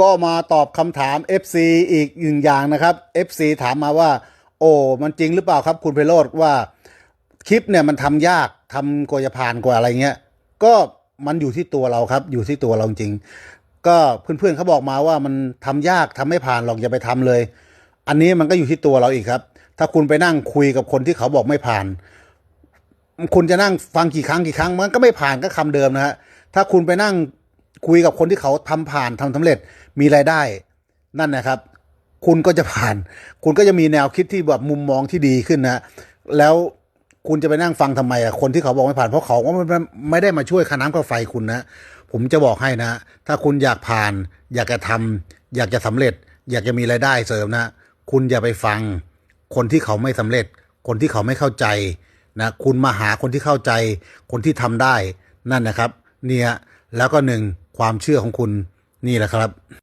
ก็มาตอบคำถาม FC อีกหนึ่งอย่างนะครับ FC ถามมาว่า โอ้มันจริงหรือเปล่าครับคุณไพโรธว่าคลิปเนี่ยมันทำยากทำกว่าจะผ่านกว่าอะไรเงี้ยก็มันอยู่ที่ตัวเราครับ อยู่ที่ตัวเราจริง ก็เพื่อนๆเขาบอกมาว่ามันทำยากทำไม่ผ่านหรอกอย่าไปทำเลย อันนี้มันก็อยู่ที่ตัวเราอีกครับ ถ้าคุณไปนั่งคุยกับคนที่เขาบอกไม่ผ่าน คุณจะนั่งฟังกี่ครั้งกี่ครั้งมันก็ไม่ผ่านก็คำเดิมนะฮะถ้าคุณไปนั่ง คุยกับคนที่เขาทำผ่านทำสำเร็จมีรายได้ นั่นนะครับ คุณก็จะผ่าน คุณก็จะมีแนวคิดที่แบบมุมมองที่ดีขึ้นนะ แล้วคุณจะไปนั่งฟังทำไมอะคนที่เขาบอกไม่ผ่านเพราะเขาก็ไม่ไม่ได้มาช่วยค่าน้ำค่าไฟคุณนะ ผมจะบอกให้นะ ถ้าคุณอยากผ่าน อยากจะทำอยากจะสำเร็จ อยากจะมีรายได้เสริมนะ คุณอย่าไปฟังคนที่เขาไม่สำเร็จ คนที่เขาไม่เข้าใจนะคุณมาหาคนที่เข้าใจ คนที่ทำได้นั่นนะครับ เนี่ยแล้วก็หนึ่ง ความเชื่อของคุณนี่แหละครับ